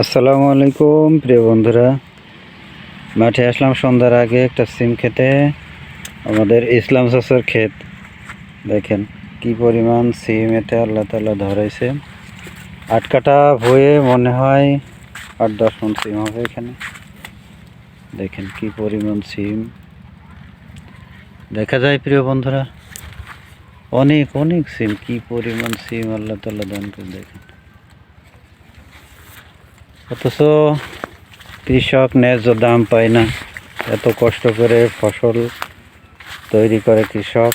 আসসালামু আলাইকুম, প্রিয় বন্ধুরা। মাঠে আসলাম সন্ধ্যার আগে একটা সিম খেতে। আমাদের ইসলাম চাষের ক্ষেত। দেখেন কি পরিমাণ সিম এতে আল্লাহ তাল্লাহ ধরাইছে। আট কাটা মনে হয় আট, দশ মন সিম হবে এখানে। দেখেন কি পরিমাণ সিম। দেখা যায়, প্রিয় বন্ধুরা, অনেক অনেক সিম। কি পরিমাণ সিম আল্লাহ তাল্লাহ দান করে দেখেন। অথচ কৃষক ন্যায্য দাম পায় না। এত কষ্ট করে ফসল তৈরি করে কৃষক,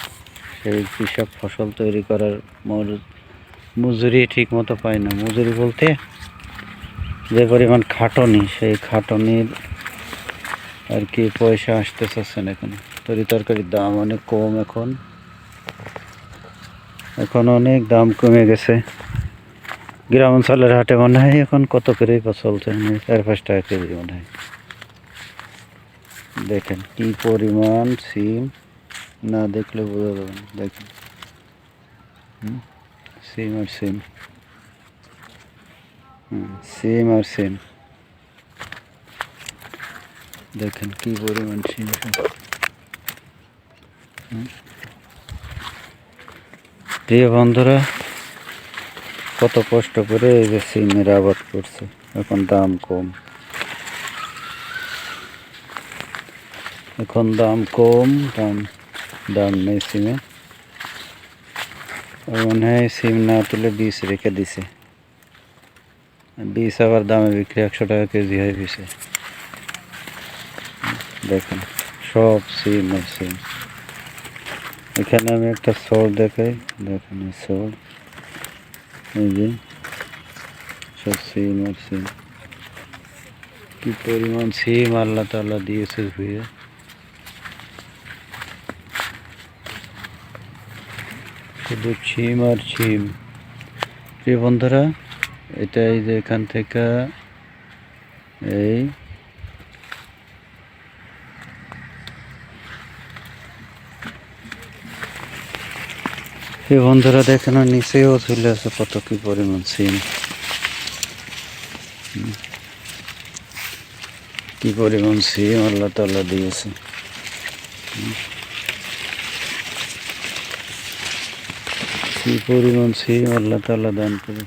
সেই কৃষক ফসল তৈরি করার মজুরি ঠিক মতো পায় না। মজুরি বলতে যে পরিমাণ খাটনি, সেই খাটনির আর কি পয়সা আসতে চাচ্ছে না এখন। তরি তরকারির দাম অনেক কম এখন। এখন অনেক দাম কমে গেছে। গ্রাম অঞ্চলের হাটে মনে হয় এখন কত করে চলছে? চার পাঁচ টাকা কেজি মনে হয়। দেখেন কি পরিমাণ সিম, না দেখলে বোঝা যাবে না। দেখেন। সিম আর সিম। সিম আর সিম। দেখেন কি পরিমাণ সিম। প্রিয় বন্ধুরা কত কষ্ট করে এই যে সিমের আবাদ করছে, এখন দাম কম। এখন দাম কম দাম দাম নেই সিমে। মনে হয় সিম না তুলে বীজ রেখে দিছে। বীজ আবার দামে বিক্রি একশো টাকা কেজি হয় বিষে দেখেন, সব সিম আর সিম। এখানে আমি একটা সোর দেখাই। দেখেন সোর। যে, সব সিম আর সিম। কি পরিমাণ সিম আল্লাহ তাল্লাহ দিয়েছে ধুয়ে শুধু ছিম আর ছিম প্রিয় বন্ধুরা এটা এই যে এখান থেকে এই এই বন্ধুরা দেখেন নিচেও চলে আছে কত কি পরিমাণ সিম। কি পরিমাণ সিম আল্লাহ তাল্লাহ দিয়েছে। কি পরিমাণ সিম আল্লাহ তাল্লাহ দান করে